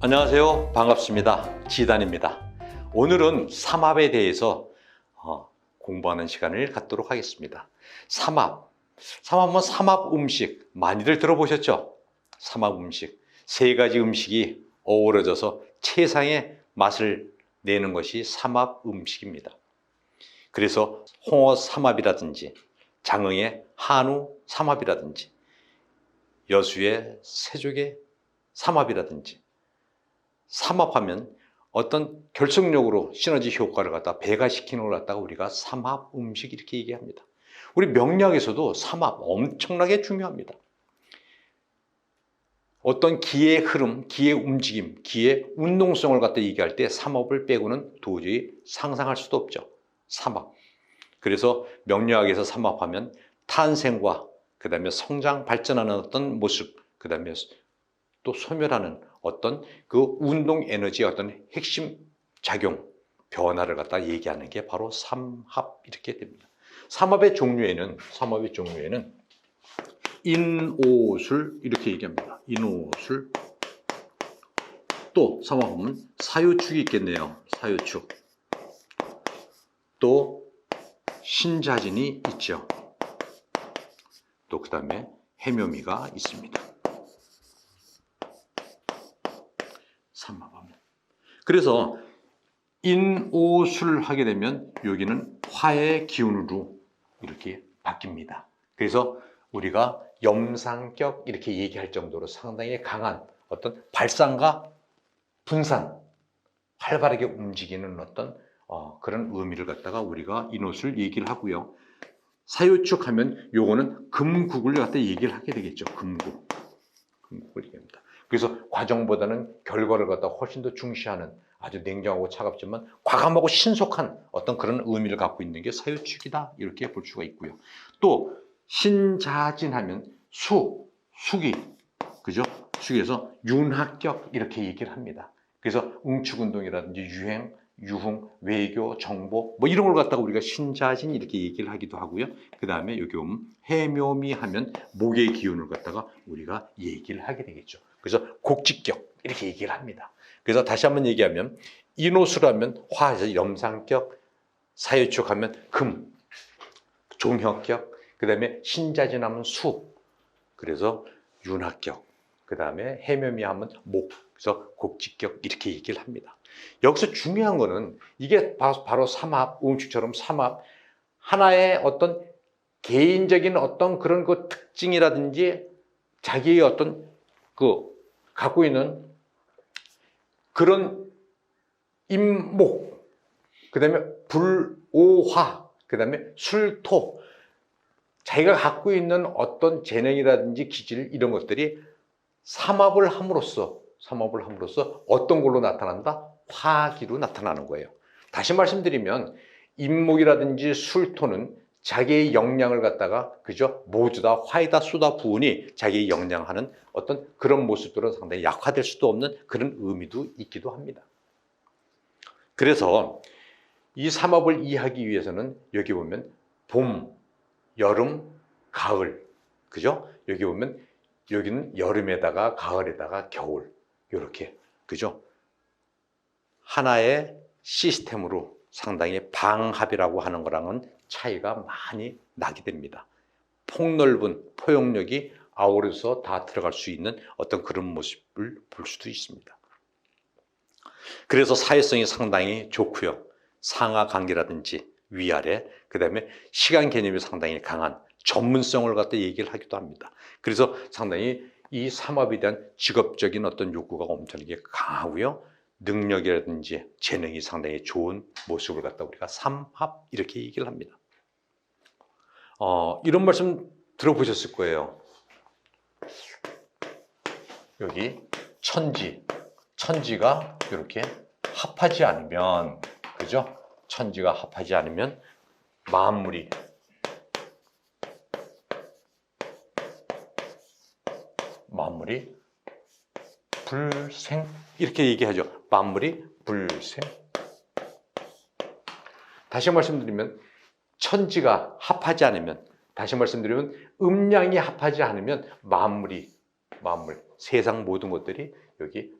안녕하세요. 반갑습니다. 지단입니다. 오늘은 삼합에 대해서 어, 공부하는 시간을 갖도록 하겠습니다. 삼합. 삼합은 삼합 음식. 많이들 들어보셨죠? 삼합 음식. 세 가지 음식이 어우러져서 최상의 맛을 내는 것이 삼합 음식입니다. 그래서 홍어 삼합이라든지 장흥의 한우 삼합이라든지 여수의 세족의 삼합이라든지 삼합하면 어떤 결속력으로 시너지 효과를 갖다 배가시키는 걸 갖다가 우리가 삼합 음식 이렇게 얘기합니다. 우리 명리학에서도 삼합 엄청나게 중요합니다. 어떤 기의 흐름, 기의 움직임, 기의 운동성을 갖다 얘기할 때 삼합을 빼고는 도저히 상상할 수도 없죠. 삼합. 그래서 명리학에서 삼합하면 탄생과 그 다음에 성장, 발전하는 어떤 모습, 그 다음에 또 소멸하는 어떤 그 운동 에너지의 어떤 핵심 작용, 변화를 갖다 얘기하는 게 바로 삼합 이렇게 됩니다. 삼합의 종류에는 삼합의 종류에는 인오술 이렇게 얘기합니다. 인오술 또 삼합하면 사유축이 있겠네요. 사유축 또 신자진이 있죠. 또 그 다음에 해묘미가 있습니다. 삼합하면. 그래서 인오술 하게 되면 여기는 화의 기운으로 이렇게 바뀝니다. 그래서 우리가 염상격 이렇게 얘기할 정도로 상당히 강한 어떤 발산과 분산, 활발하게 움직이는 어떤 어, 그런 의미를 갖다가 우리가 인옷을 얘기를 하고요. 사유축 하면 요거는 금국을 갖다 얘기를 하게 되겠죠. 금국. 금국을 얘기합니다. 그래서 과정보다는 결과를 갖다 훨씬 더 중시하는 아주 냉정하고 차갑지만 과감하고 신속한 어떤 그런 의미를 갖고 있는 게 사유축이다. 이렇게 볼 수가 있고요. 또 신자진하면 수, 수기, 그죠? 수기에서 윤학격 이렇게 얘기를 합니다. 그래서 응축운동이라든지 유행, 유흥, 외교, 정보 뭐 이런 걸 갖다가 우리가 신자진 이렇게 얘기를 하기도 하고요. 그 다음에 여기 오면 해묘미 하면 목의 기운을 갖다가 우리가 얘기를 하게 되겠죠. 그래서 곡직격 이렇게 얘기를 합니다. 그래서 다시 한번 얘기하면 인호수라면 화에서 염상격, 사유축하면 금, 종혁격, 그 다음에 신자진하면 수, 그래서 윤학격, 그 다음에 해묘미 하면 목, 그래서 곡직격 이렇게 얘기를 합니다. 여기서 중요한 거는 이게 바로 삼합, 음식처럼 삼합, 하나의 어떤 개인적인 어떤 그런 그 특징이라든지 자기의 어떤 그 갖고 있는 그런 임목, 그 다음에 불오화, 그 다음에 술토, 자기가 갖고 있는 어떤 재능이라든지 기질 이런 것들이 삼합을 함으로써 삼합을 함으로써 어떤 걸로 나타난다? 화기로 나타나는 거예요. 다시 말씀드리면 임목이라든지 술토는 자기의 역량을 갖다가 그죠 모두 다 화에다 쏟아 부으니 자기의 역량하는 어떤 그런 모습들은 상당히 약화될 수도 없는 그런 의미도 있기도 합니다. 그래서 이 삼합을 이해하기 위해서는 여기 보면 봄, 여름, 가을 그죠? 여기 보면 여기는 여름에다가 가을에다가 겨울 이렇게 그죠? 하나의 시스템으로 상당히 방합이라고 하는 거랑은 차이가 많이 나게 됩니다. 폭넓은 포용력이 아우러서 다 들어갈 수 있는 어떤 그런 모습을 볼 수도 있습니다. 그래서 사회성이 상당히 좋고요. 상하 관계라든지 위아래, 그 다음에 시간 개념이 상당히 강한 전문성을 갖다 얘기를 하기도 합니다. 그래서 상당히 이 삼합에 대한 직업적인 어떤 욕구가 엄청나게 강하고요. 능력이라든지 재능이 상당히 좋은 모습을 갖다 우리가 삼합 이렇게 얘기를 합니다. 어, 이런 말씀 들어보셨을 거예요. 여기 천지, 천지가 이렇게 합하지 않으면, 그죠? 천지가 합하지 않으면 만물이 만물이 불생 이렇게 얘기하죠. 만물이 불생. 다시 말씀드리면 천지가 합하지 않으면 다시 말씀드리면 음량이 합하지 않으면 만물이 만물 세상 모든 것들이 여기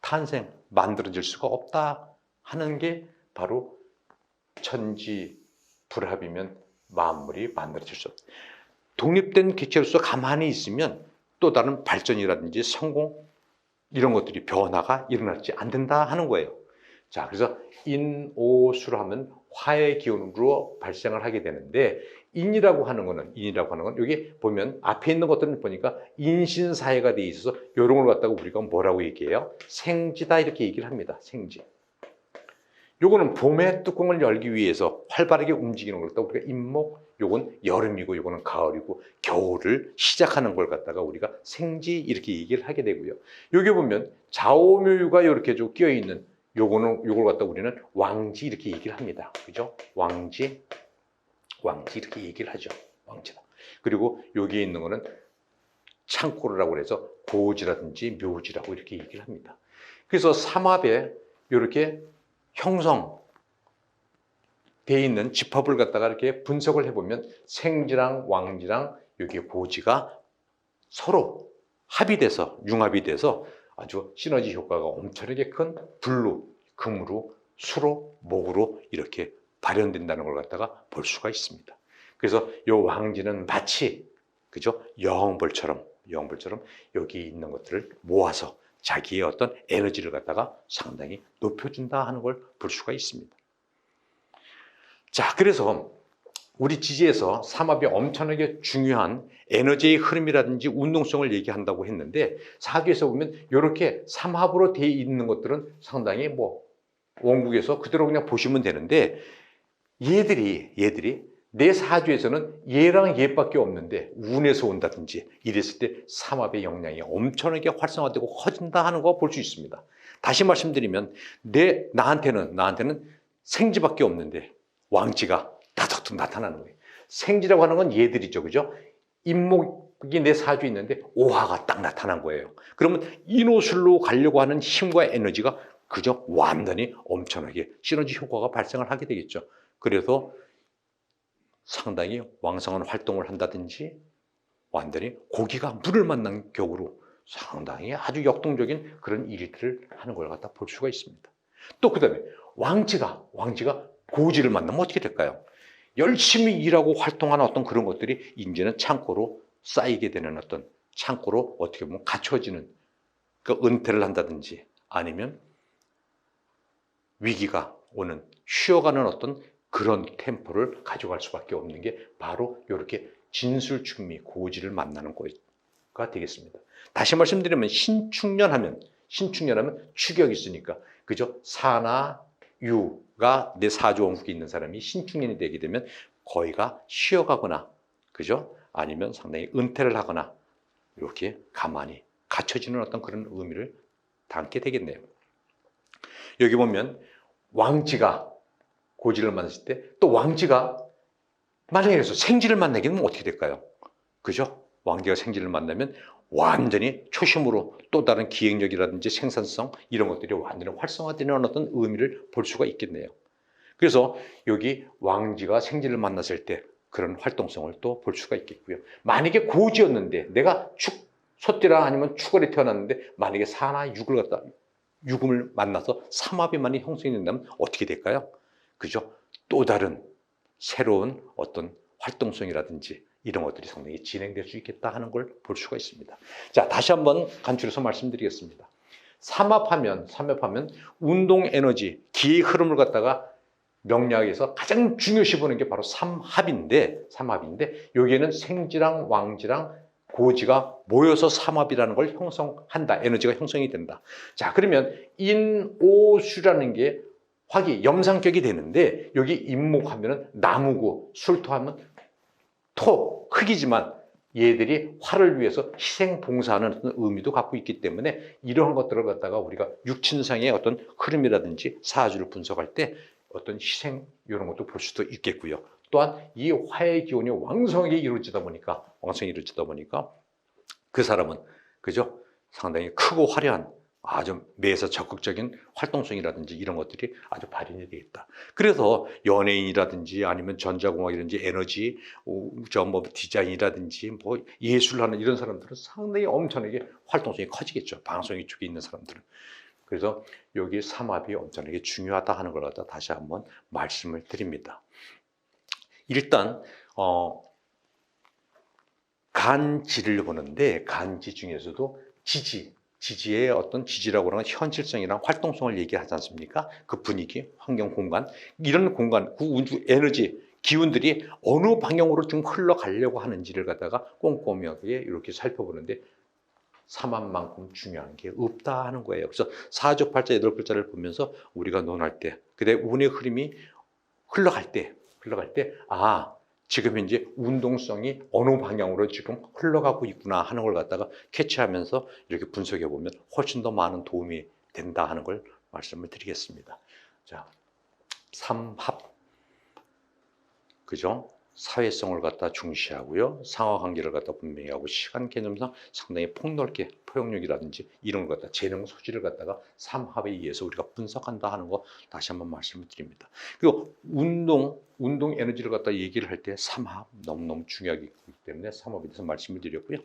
탄생, 만들어질 수가 없다 하는 게 바로 천지 불합이면 만물이 만들어질 수 없다. 독립된 개체로서 가만히 있으면 또 다른 발전이라든지 성공 이런 것들이 변화가 일어나지 않는다 하는 거예요. 자, 그래서 인오수로 하면 화의 기운으로 발생을 하게 되는데 인이라고 하는 거는 인이라고 하는 건 여기 보면 앞에 있는 것들은 보니까 인신사회가 돼 있어서 이런 걸 갖다가 우리가 뭐라고 얘기해요? 생지다 이렇게 얘기를 합니다. 생지. 요거는 봄의 뚜껑을 열기 위해서 활발하게 움직이는 걸 갖다가 우리가 임목, 요건 여름이고 요거는 가을이고 겨울을 시작하는 걸 갖다가 우리가 생지 이렇게 얘기를 하게 되고요. 여기 보면 좌오묘유가 이렇게 좀 끼어 있는 요거는 요걸 갖다 우리는 왕지 이렇게 얘기를 합니다. 그죠? 왕지, 왕지 이렇게 얘기를 하죠. 왕지다. 그리고 여기에 있는 거는 창고라고 그래서 고지라든지 묘지라고 이렇게 얘기를 합니다. 그래서 삼합에 이렇게 형성 돼 있는 집합을 갖다가 이렇게 분석을 해보면 생지랑 왕지랑 여기 고지가 서로 합이 돼서 융합이 돼서 아주 시너지 효과가 엄청나게 큰 불로, 금으로, 수로, 목으로 이렇게 발현된다는 걸 갖다가 볼 수가 있습니다. 그래서 이 왕지는 마치 그죠 여왕벌처럼 여왕벌처럼 여기 있는 것들을 모아서 자기의 어떤 에너지를 갖다가 상당히 높여준다 하는 걸 볼 수가 있습니다. 자, 그래서 우리 지지에서 삼합이 엄청나게 중요한 에너지의 흐름이라든지 운동성을 얘기한다고 했는데 사주에서 보면 이렇게 삼합으로 돼 있는 것들은 상당히 뭐 원국에서 그대로 그냥 보시면 되는데 얘들이 얘들이 내 사주에서는 얘랑 얘밖에 없는데 운에서 온다든지 이랬을 때 삼합의 영향이 엄청나게 활성화되고 커진다 하는 거 볼 수 있습니다. 다시 말씀드리면 내 나한테는 나한테는 생지밖에 없는데 왕지가 다닥 나타나는 거예요. 생지라고 하는 건 얘들이죠, 그죠? 임목이 내 사주에 있는데 오화가 딱 나타난 거예요. 그러면 인호술로 가려고 하는 힘과 에너지가 그저 완전히 엄청나게 시너지 효과가 발생을 하게 되겠죠. 그래서 상당히 왕성한 활동을 한다든지 완전히 고기가 물을 만난 격으로 상당히 아주 역동적인 그런 일들을 하는 걸 갖다 볼 수가 있습니다. 또 그다음에 왕지가 왕지가 고지를 만나면 어떻게 될까요? 열심히 일하고 활동하는 어떤 그런 것들이 이제는 창고로 쌓이게 되는 어떤 창고로 어떻게 보면 갖춰지는 그 은퇴를 한다든지 아니면 위기가 오는 쉬어가는 어떤 그런 템포를 가져갈 수밖에 없는 게 바로 이렇게 진술충미 고지를 만나는 거가 되겠습니다. 다시 말씀드리면 신축년하면 신축년하면 축역이 있으니까 그죠? 사나 유가 내 사주원국에 있는 사람이 신축년이 되게 되면 거의가 쉬어가거나 그죠? 아니면 상당히 은퇴를 하거나 이렇게 가만히 갖춰지는 어떤 그런 의미를 담게 되겠네요. 여기 보면 왕지가 고지를 만났을 때 또 왕지가 만약에 그래서 생지를 만나게 되면 어떻게 될까요? 그죠? 왕지가 생지를 만나면 완전히 초심으로 또 다른 기획력이라든지 생산성 이런 것들이 완전히 활성화되는 어떤 의미를 볼 수가 있겠네요. 그래서 여기 왕지가 생지를 만났을 때 그런 활동성을 또 볼 수가 있겠고요. 만약에 고지였는데 내가 축, 소띠라 아니면 축월에 태어났는데 만약에 사나 육을 갖다 육음을 만나서 삼합이 만약 형성이 된다면 어떻게 될까요? 그죠? 또 다른 새로운 어떤 활동성이라든지 이런 것들이 상당히 진행될 수 있겠다 하는 걸 볼 수가 있습니다. 자, 다시 한번 간추려서 말씀드리겠습니다. 삼합하면, 삼합하면 운동 에너지, 기의 흐름을 갖다가 명리학에서 가장 중요시 보는 게 바로 삼합인데, 삼합인데, 여기에는 생지랑 왕지랑 고지가 모여서 삼합이라는 걸 형성한다. 에너지가 형성이 된다. 자, 그러면 인오수라는 게 화기, 염상격이 되는데, 여기 임목하면은 나무고, 술토하면 토, 흙이지만 얘들이 화를 위해서 희생 봉사하는 어떤 의미도 갖고 있기 때문에 이러한 것들을 갖다가 우리가 육친상의 어떤 흐름이라든지 사주를 분석할 때 어떤 희생 이런 것도 볼 수도 있겠고요. 또한 이 화의 기운이 왕성하게 이루어지다 보니까 왕성히 이루어지다 보니까 그 사람은 그죠? 상당히 크고 화려한 아주 매에서 적극적인 활동성이라든지 이런 것들이 아주 발현이 되어 있다. 그래서 연예인이라든지 아니면 전자공학이라든지 에너지, 저뭐 디자인이라든지 뭐 예술 하는 이런 사람들은 상당히 엄청나게 활동성이 커지겠죠. 방송이 쪽에 있는 사람들은. 그래서 여기 삼합이 엄청나게 중요하다 하는 걸 갖다 다시 한번 말씀을 드립니다. 일단 어, 간지를 보는데 간지 중에서도 지지, 지지의 어떤 지지라고 하는 건 현실성이랑 활동성을 얘기하지 않습니까? 그 분위기, 환경, 공간 이런 공간, 그 우주 에너지 기운들이 어느 방향으로 좀 흘러가려고 하는지를 갖다가 꼼꼼하게 이렇게 살펴보는데 삼합만큼 중요한 게 없다 하는 거예요. 그래서 사주팔자 여덟 글자를 보면서 우리가 논할 때, 그때 운의 흐름이 흘러갈 때, 흘러갈 때, 아, 지금 현재 운동성이 어느 방향으로 지금 흘러가고 있구나 하는 걸 갖다가 캐치하면서 이렇게 분석해 보면 훨씬 더 많은 도움이 된다 하는 걸 말씀을 드리겠습니다. 자, 삼합. 그죠? 사회성을 갖다 중시하고요. 상하 관계를 갖다 분명히 하고 시간 개념상 상당히 폭넓게 포용력이라든지 이런 걸 갖다 재능 소지를 갖다가 삼합에 의해서 우리가 분석한다 하는 거 다시 한번 말씀을 드립니다. 그리고 운동, 운동 에너지를 갖다 얘기를 할 때 삼합 너무너무 중요하기 때문에 삼합에 대해서 말씀을 드렸고요.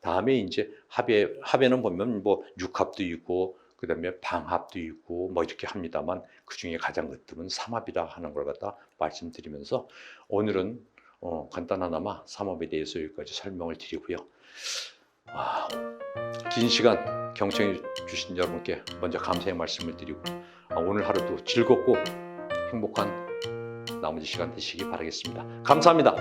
다음에 이제 합에, 합에는 보면 뭐 육합도 있고 그 다음에 방합도 있고 뭐 이렇게 합니다만 그 중에 가장 끝은 삼합이다 하는 걸 갖다 말씀드리면서 오늘은 어, 간단하나마 삼합에 대해서 여기까지 설명을 드리고요. 와, 긴 시간 경청해 주신 여러분께 먼저 감사의 말씀을 드리고 아, 오늘 하루도 즐겁고 행복한 나머지 시간 되시기 바라겠습니다. 감사합니다.